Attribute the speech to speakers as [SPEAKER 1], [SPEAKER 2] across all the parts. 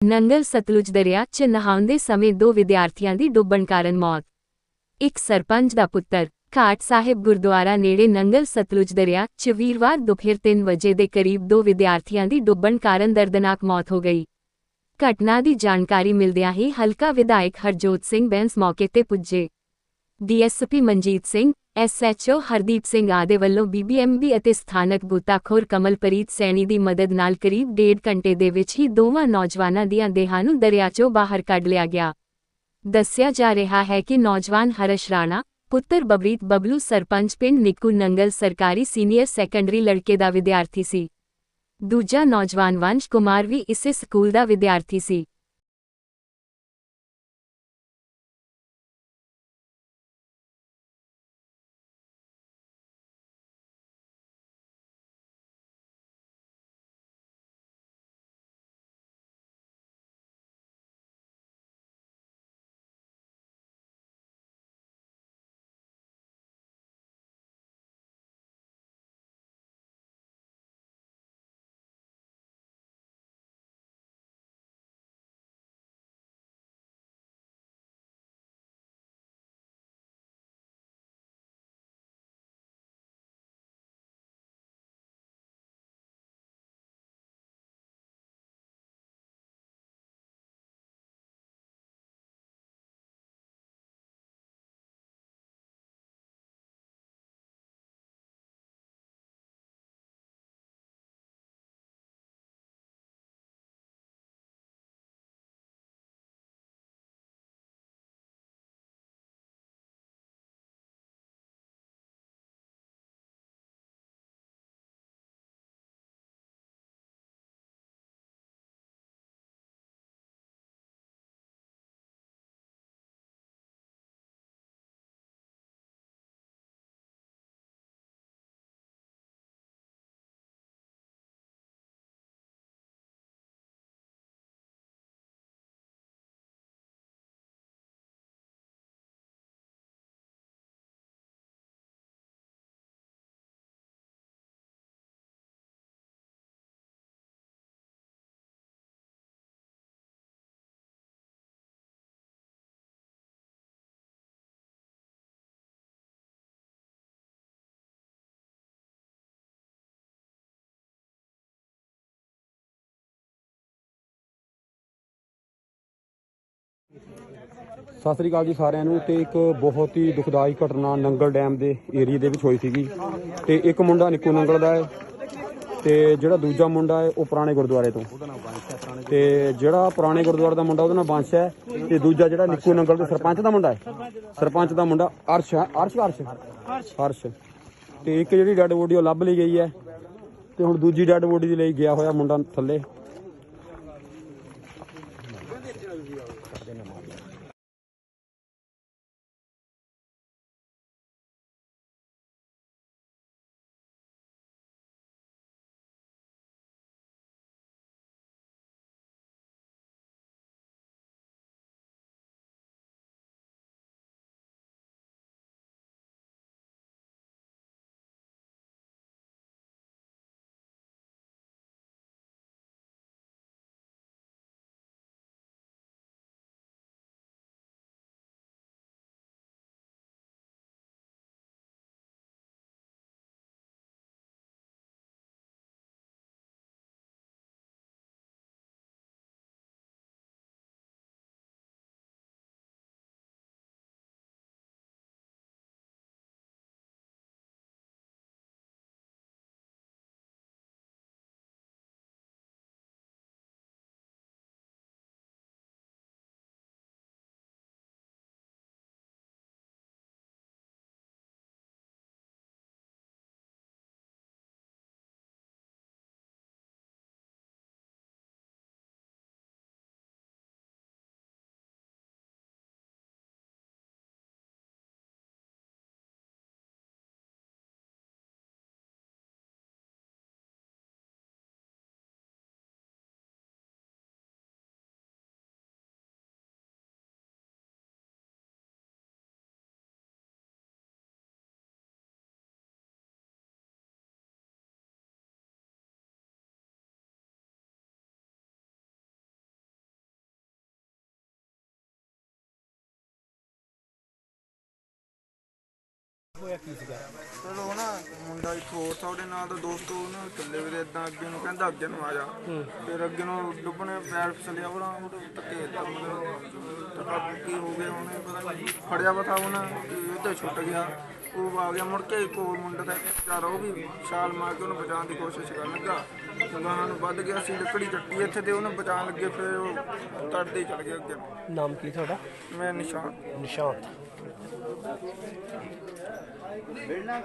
[SPEAKER 1] ਨੰਗਲ ਸਤਲੁਜ ਦਰਿਆ 'ਚ ਨਹਾਉਂਦੇ ਸਮੇਂ ਦੋ ਵਿਦਿਆਰਥੀਆਂ ਦੀ ਡੁੱਬਣ ਕਾਰਨ ਮੌਤ। ਇੱਕ ਸਰਪੰਚ ਦਾ ਪੁੱਤਰ, ਘਾਟ ਸਾਹਿਬ ਗੁਰਦੁਆਰਾ ਨੇੜੇ ਨੰਗਲ ਸਤਲੁਜ ਦਰਿਆ 'ਚ ਵੀਰਵਾਰ ਦੁਪਹਿਰ 3 ਵਜੇ ਦੇ ਕਰੀਬ ਦੋ ਵਿਦਿਆਰਥੀਆਂ ਦੀ ਡੁੱਬਣ ਕਾਰਨ ਦਰਦਨਾਕ ਮੌਤ ਹੋ ਗਈ। ਘਟਨਾ ਦੀ ਜਾਣਕਾਰੀ ਮਿਲਦਿਆਂ ਹੀ ਹਲਕਾ ਵਿਧਾਇਕ ਹਰਜੋਤ ਸਿੰਘ ਬੈਂਸ ਮੌਕੇ ਤੇ ਪੁੱਜੇ। ਡੀਐਸਪੀ ਮਨਜੀਤ ਸਿੰਘ ਐਸਐਚਓ ਹਰਦੀਪ ਸਿੰਘ ਆਦੇ ਵੱਲੋਂ ਬੀਬੀਐਮਬੀ ਅਤੇ ਸਥਾਨਕ ਗੋਤਾਖੋਰ ਕਮਲਪ੍ਰੀਤ ਸੈਣੀ ਦੀ ਮਦਦ ਨਾਲ ਕਰੀਬ ਡੇਢ ਘੰਟੇ ਦੇ ਵਿੱਚ ਹੀ ਦੋਵਾਂ ਨੌਜਵਾਨਾਂ ਦੀਆਂ ਦੇਹਾਂ ਨੂੰ ਦਰਿਆ 'ਚੋਂ ਬਾਹਰ ਕੱਢ ਲਿਆ ਗਿਆ। ਦੱਸਿਆ ਜਾ ਰਿਹਾ ਹੈ ਕਿ ਨੌਜਵਾਨ ਹਰਸ਼ ਰਾਣਾ, ਪੁੱਤਰ ਬਬਰੀਤ ਬਬਲੂ, ਸਰਪੰਚ ਪਿੰਡ ਨਿੱਕੂ ਨੰਗਲ, ਸਰਕਾਰੀ ਸੀਨੀਅਰ ਸੈਕੰਡਰੀ ਲੜਕੇ ਦਾ ਵਿਦਿਆਰਥੀ ਸੀ। ਦੂਜਾ ਨੌਜਵਾਨ ਵੰਸ਼ ਕੁਮਾਰ ਵੀ ਇਸੇ ਸਕੂਲ ਦਾ ਵਿਦਿਆਰਥੀ ਸੀ।
[SPEAKER 2] ਸਤਿ ਸ੍ਰੀ ਅਕਾਲ ਜੀ ਸਾਰਿਆਂ ਨੂੰ ਤੇ ਇੱਕ ਬਹੁਤ ਹੀ ਦੁਖਦਾਈ ਘਟਨਾ ਨੰਗਲ ਡੈਮ ਦੇ ਏਰੀਆ ਦੇ ਵਿੱਚ ਹੋਈ ਸੀਗੀ ਤੇ ਇੱਕ ਮੁੰਡਾ ਨਿੱਕੂ ਨੰਗਲ ਦਾ ਹੈ ਤੇ ਜਿਹੜਾ ਦੂਜਾ ਮੁੰਡਾ ਹੈ ਉਹ ਪੁਰਾਣੇ ਗੁਰਦੁਆਰੇ ਤੋਂ। ਤੇ ਜਿਹੜਾ ਪੁਰਾਣੇ ਗੁਰਦੁਆਰੇ ਦਾ ਮੁੰਡਾ ਉਹਦਾ ਨਾਮ ਬੰਸ਼ ਹੈ ਤੇ ਦੂਜਾ ਜਿਹੜਾ ਨਿੱਕੂ ਨੰਗਲ ਦੇ ਸਰਪੰਚ ਦਾ ਮੁੰਡਾ ਹੈ। ਸਰਪੰਚ ਦਾ ਮੁੰਡਾ ਅਰਸ਼ ਹੈ। ਅਰਸ਼ ਅਰਸ਼? ਹਰਸ਼ ਤੇ ਇੱਕ ਜਿਹੜੀ ਡੈਡ ਬੋਡੀ ਉਹ ਲੱਭ ਲਈ ਗਈ ਹੈ ਤੇ ਹੁਣ ਦੂਜੀ ਡੈਡ ਬੋਡੀ ਦੇ ਲਈ ਗਿਆ ਹੋਇਆ ਮੁੰਡਾ ਥੱਲੇ। ਹੋਇਆ
[SPEAKER 3] ਕੀ ਸੀਗਾ?
[SPEAKER 4] ਚਲੋ ਉਹ ਨਾ ਮੁੰਡਾ ਇੱਕ ਹੋਰ ਸੀ ਉਹਦੇ ਨਾਲ ਦਾ ਦੋਸਤ ਉਹ ਨਾ ਇਕੱਲੇ ਵੀਰੇ ਇਦਾਂ ਅੱਗੇ ਨੂੰ ਕਹਿੰਦਾ ਅੱਗੇ ਨੂੰ ਆ ਜਾ। ਫਿਰ ਅੱਗੇ ਨੂੰ ਡੁੱਬਣੇ ਪੈਰ ਫਿਸਲਿਆ ਉਹਦਾ ਉਹਦੇ ਧੱਕੇ ਦਾ ਮਤਲਬ ਧੱਕਾ ਕੀ ਹੋ ਗਿਆ ਉਹਨੇ ਪਤਾ ਨਹੀਂ ਫੜਿਆ ਥਾ ਉਹਨਾਂ ਉਹ ਤੇ ਛੁੱਟ ਗਿਆ। ਉਹ ਆ ਗਿਆ ਮੁੜ ਕੇ ਇੱਕ ਹੋਰ ਮੁੰਡਾ ਦਾ ਵਿਚਾਰਾ ਉਹ ਵੀ ਛਾਲ ਮਾਰ ਕੇ ਉਹਨੂੰ ਬਚਾਉਣ ਦੀ ਕੋਸ਼ਿਸ਼ ਕਰਨ ਲੱਗਾ। ਗਾਹਾਂ ਨੂੰ ਵੱਧ ਗਿਆ ਸੀ ਲੱਕੜੀ ਚੱਟੀ ਇੱਥੇ ਤੇ ਉਹਨੂੰ ਬਚਾਉਣ ਲੱਗੇ ਫਿਰ ਉਹ ਤੜਦੇ ਚੜ ਗਿਆ ਅੱਗੇ।
[SPEAKER 3] ਨਾਮ ਕੀ ਤੁਹਾਡਾ?
[SPEAKER 4] ਮੈਂ ਨਿਸ਼ਾਨ।
[SPEAKER 3] ਨਿਸ਼ਾਂਤ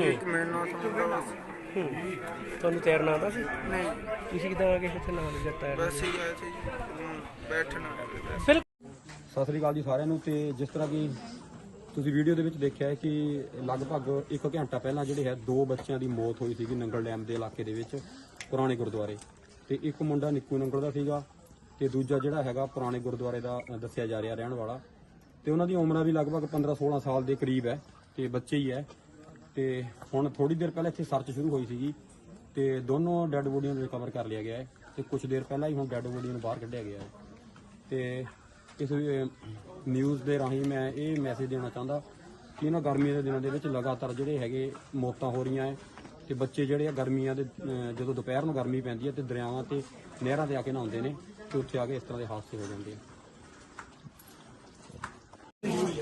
[SPEAKER 3] ਇੱਕ
[SPEAKER 4] ਮਿੰਟ ਨਾਲ ਸਮਝਦਾ ਸੀ
[SPEAKER 3] ਹੂੰ ਤੁਹਾਨੂੰ ਤੈਰਨਾ ਆਉਂਦਾ ਸੀ?
[SPEAKER 4] ਨਹੀਂ।
[SPEAKER 3] ਤੁਸੀਂ ਕਿਦਾਂ ਆ ਗਏ ਇੱਥੇ ਨਾਲ ਜਾਂ ਤੈਰ ਬਸ ਹੀ?
[SPEAKER 4] ਆਏ ਸੀ ਬੈਠਣਾ
[SPEAKER 3] ਫਿਰ
[SPEAKER 2] ਸਤਿ ਸ੍ਰੀ ਅਕਾਲ ਜੀ ਸਾਰਿਆਂ ਨੂੰ ਤੇ ਜਿਸ ਤਰ੍ਹਾਂ ਕਿ ਤੁਸੀਂ ਵੀਡੀਓ ਦੇ ਵਿੱਚ ਦੇਖਿਆ ਹੈ ਕਿ ਲਗਭਗ 1 ਘੰਟਾ ਪਹਿਲਾਂ ਜਿਹੜੇ ਹੈ ਦੋ ਬੱਚਿਆਂ ਦੀ ਮੌਤ ਹੋਈ ਸੀਗੀ ਨੰਗਲ ਡੈਮ ਦੇ ਇਲਾਕੇ ਦੇ ਵਿੱਚ ਪੁਰਾਣੇ ਗੁਰਦੁਆਰੇ। ਤੇ ਇੱਕ ਮੁੰਡਾ ਨਿੱਕੂ ਨੰਗਲ ਦਾ ਸੀਗਾ ਤੇ ਦੂਜਾ ਜਿਹੜਾ ਹੈਗਾ ਪੁਰਾਣੇ ਗੁਰਦੁਆਰੇ ਦਾ ਦੱਸਿਆ ਜਾ ਰਿਹਾ ਰਹਿਣ ਵਾਲਾ। ਤੇ ਉਹਨਾਂ ਦੀ ਉਮਰਾਂ ਵੀ ਲਗਭਗ 15-16 ਸਾਲ ਦੇ ਕਰੀਬ ਹੈ ਤੇ ਬੱਚੇ ਹੀ ਹੈ। ਤੇ ਹੁਣ ਥੋੜੀ ਦੇਰ ਪਹਿਲਾਂ ਇੱਥੇ ਸਰਚ ਸ਼ੁਰੂ ਹੋਈ ਸੀਗੀ ਤੇ ਦੋਨੋਂ ਡੈੱਡ ਬੋਡੀਆਂ ਨੂੰ ਰਿਕਵਰ ਕਰ ਲਿਆ ਗਿਆ ਹੈ ਤੇ ਕੁਝ ਦੇਰ ਪਹਿਲਾਂ ਹੀ ਹੁਣ ਡੈੱਡ ਬੋਡੀਆਂ ਨੂੰ ਬਾਹਰ ਕੱਢਿਆ ਗਿਆ ਹੈ। ਤੇ ਇਸ ਨਿਊਜ਼ ਦੇ ਰਾਹੀਂ ਮੈਂ ਇਹ ਮੈਸੇਜ ਦੇਣਾ ਚਾਹੁੰਦਾ ਕਿ ਇਹਨਾਂ ਗਰਮੀਆਂ ਦੇ ਦਿਨਾਂ ਦੇ ਵਿੱਚ ਲਗਾਤਾਰ ਜਿਹੜੇ ਹੈਗੇ ਮੌਤਾਂ ਹੋ ਰਹੀਆਂ ਹੈ ਤੇ ਬੱਚੇ ਜਿਹੜੇ ਆ ਗਰਮੀਆਂ ਦੇ ਜਦੋਂ ਦੁਪਹਿਰ ਨੂੰ ਗਰਮੀ ਪੈਂਦੀ ਹੈ ਤੇ ਦਰਿਆਵਾਂ ਤੇ ਨਹਿਰਾਂ ਤੇ ਆ ਕੇ ਨਹਾਉਂਦੇ ਨੇ ਤੇ ਉੱਥੇ ਆ ਕੇ ਇਸ ਤਰ੍ਹਾਂ ਦੇ ਹਾਦਸੇ ਹੋ ਜਾਂਦੇ ਆ।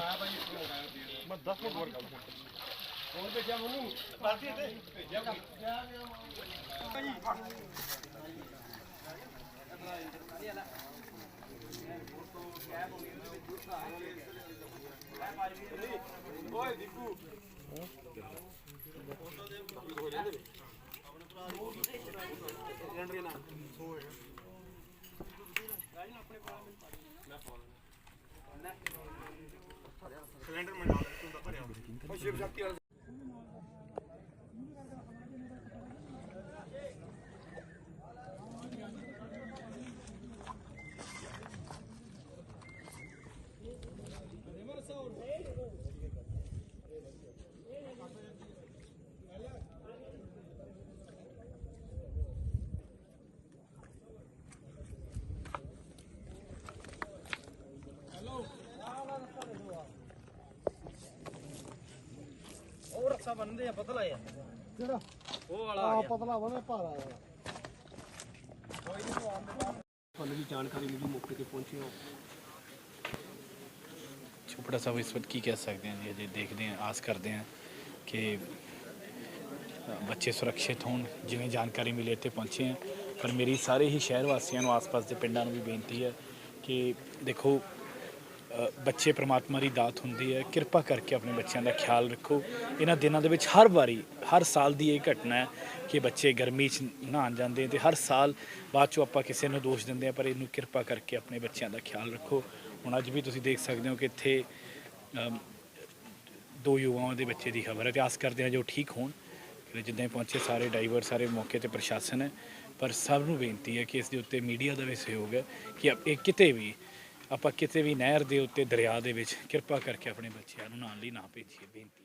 [SPEAKER 3] ਮੈਂ 10 ਮਿੰਟ ਹੋਰ ਗੱਲ ਫੋਨ ਭੇਜਿਆ ਮੈਨੂੰ ਪਾਰਟੀ ਤੇ ਭੇਜਿਆ ਓਏ ਦੀਪੂ। ਫੋਟੋ ਦੇ ਹੋ ਜਾਂਦੇ ਆਪਣੇ ਭਰਾ ਦੀ ਰੰਡਰੀ ਨਾ ਸੋ ਹੈ ਗਾਈ ਨਾ ਆਪਣੇ ਭਰਾ ਮੈਂ ਫੋਨ ਨਾ ਸਿਲੰਡਰ ਮੈਂ ਡਾਲ ਦਿੱਤਾ ਭਰਿਆ ਉਹ ਸ਼ਿਵ ਸ਼ਕਤੀ ਵਾਲਾ ਤੁਹਾਨੂੰ ਵੀ ਜਾਣਕਾਰੀ ਮਿਲੀ ਮੌਕੇ ਤੇ ਪਹੁੰਚੇ ਹੋ।
[SPEAKER 5] ਚੋਪੜਾ ਸਾਹਿਬ ਇਸ ਵਕਤ ਕੀ ਕਹਿ ਸਕਦੇ ਹਾਂ ਜੀ? ਅਜੇ ਦੇਖਦੇ ਹਾਂ ਆਸ ਕਰਦੇ ਹਾਂ ਕਿ ਬੱਚੇ ਸੁਰੱਖਿਅਤ ਹੋਣ ਜਿਵੇਂ ਜਾਣਕਾਰੀ ਮਿਲੀ ਇੱਥੇ ਪਹੁੰਚੇ ਹਾਂ ਪਰ ਮੇਰੀ ਸਾਰੇ ਹੀ ਸ਼ਹਿਰ ਵਾਸੀਆਂ ਨੂੰ ਆਸ-ਪਾਸ ਦੇ ਪਿੰਡਾਂ ਨੂੰ ਵੀ ਬੇਨਤੀ ਹੈ ਕਿ ਦੇਖੋ ਬੱਚੇ ਪ੍ਰਮਾਤਮਾ ਦੀ ਦਾਤ ਹੁੰਦੀ ਹੈ। ਕਿਰਪਾ ਕਰਕੇ ਆਪਣੇ ਬੱਚਿਆਂ ਦਾ ਖਿਆਲ ਰੱਖੋ। ਇਹਨਾਂ ਦਿਨਾਂ ਦੇ ਵਿੱਚ ਹਰ ਵਾਰੀ, ਹਰ ਸਾਲ ਦੀ ਇਹ ਘਟਨਾ ਹੈ ਕਿ ਬੱਚੇ ਗਰਮੀ 'ਚ ਨਹਾਉਣ ਜਾਂਦੇ ਤੇ ਹਰ ਸਾਲ ਬਾਅਦ 'ਚੋਂ ਆਪਾਂ ਕਿਸੇ ਨੂੰ ਦੋਸ਼ ਦਿੰਦੇ ਆ ਪਰ ਇਹਨੂੰ ਕਿਰਪਾ ਕਰਕੇ ਆਪਣੇ ਬੱਚਿਆਂ ਦਾ ਖਿਆਲ ਰੱਖੋ। ਹੁਣ ਅੱਜ ਵੀ ਤੁਸੀਂ ਦੇਖ ਸਕਦੇ ਹੋ ਕਿ ਇੱਥੇ ਦੋ ਯੁਵਾਵਾਂ ਦੇ ਬੱਚੇ ਦੀ ਖਬਰ ਹੈ। ਤੇ ਆਸ ਕਰਦੇ ਹਾਂ ਜੋ ਠੀਕ ਹੋਣ। ਕਿ ਜਿੱਦਾਂ ਪਹੁੰਚੇ ਸਾਰੇ ਡਰਾਈਵਰ ਸਾਰੇ ਮੌਕੇ ਤੇ ਪ੍ਰਸ਼ਾਸਨ ਹੈ। ਪਰ ਸਭ ਨੂੰ ਬੇਨਤੀ ਹੈ ਕਿ ਇਸ ਦੇ ਉੱਤੇ ਮੀਡੀਆ ਦਾ ਵੀ ਸਹਿਯੋਗ ਹੈ ਕਿ ਇਹ ਕਿਤੇ ਵੀ ਆਪਾਂ ਕਿਤੇ ਵੀ ਨਹਿਰ ਦੇ ਉੱਤੇ ਦਰਿਆ ਦੇ ਵਿੱਚ ਕਿਰਪਾ ਕਰਕੇ ਆਪਣੇ ਬੱਚਿਆਂ ਨੂੰ ਨਾਲ ਲਈ ਨਾ ਭੇਜੀਏ, ਬੇਨਤੀ